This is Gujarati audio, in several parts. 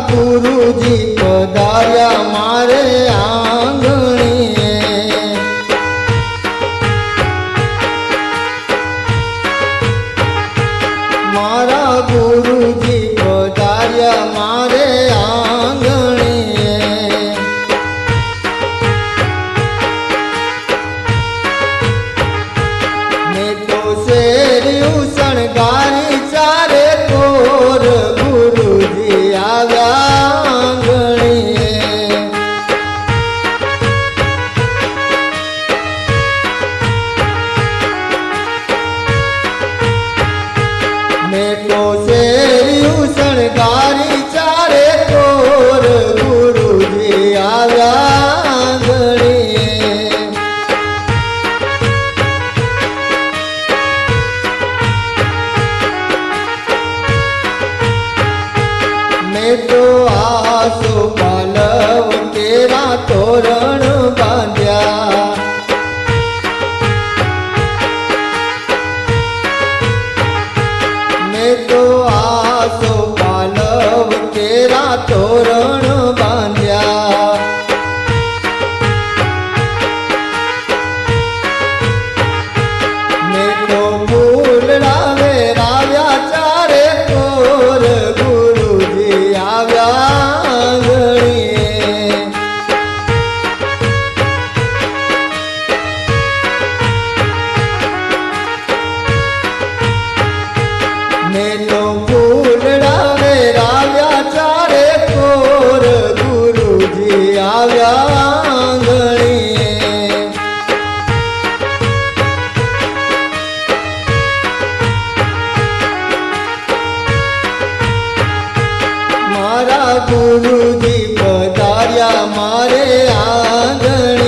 ગુરુજી પધાર્યા મારે આંગણીએ. મારા ગુરુજી પધાર્યા તો આ સુપાલવ કેરા તોરણ મારા ગુરુજી પધાર્યા મારે આંગણ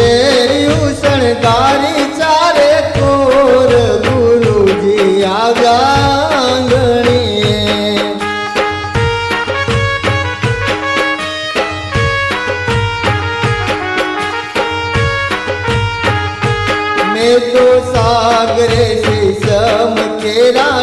તેર્યું શણગારી ચારે કોર ગુરુજી આવ્યા મેં તો સાગરે શ્રી સમ કેરા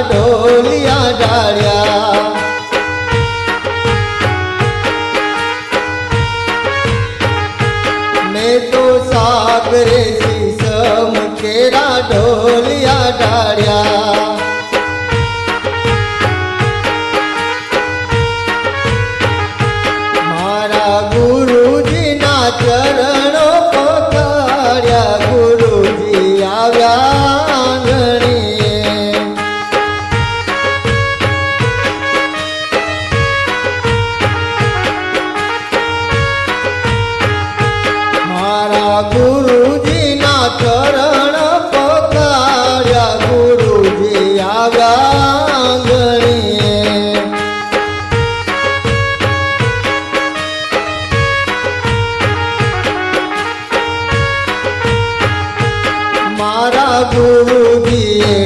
મારા ગુરુજીના ચરણો પકડ્યા ગુરુજી આવ્યા આંગણીએ. મારા ગુરુ comigo.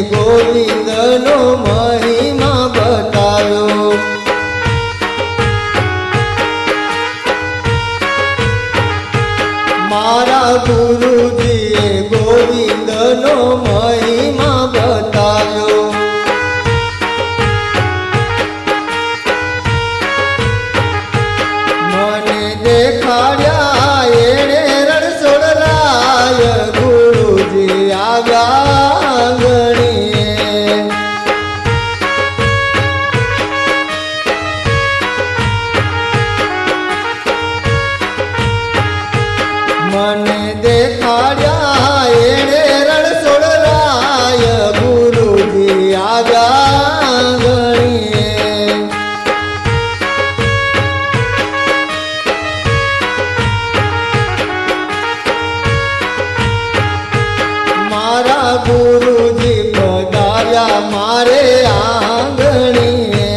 આવ્યા મારે આંગણીએ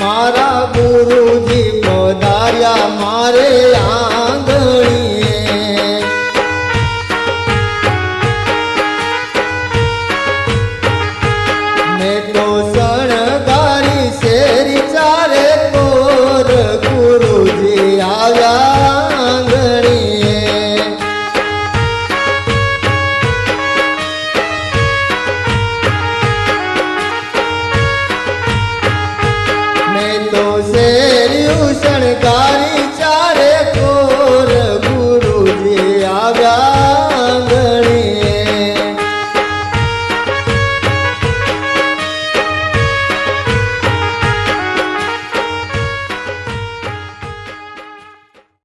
મારા ગુરુજી પધાર્યા મારે આ গান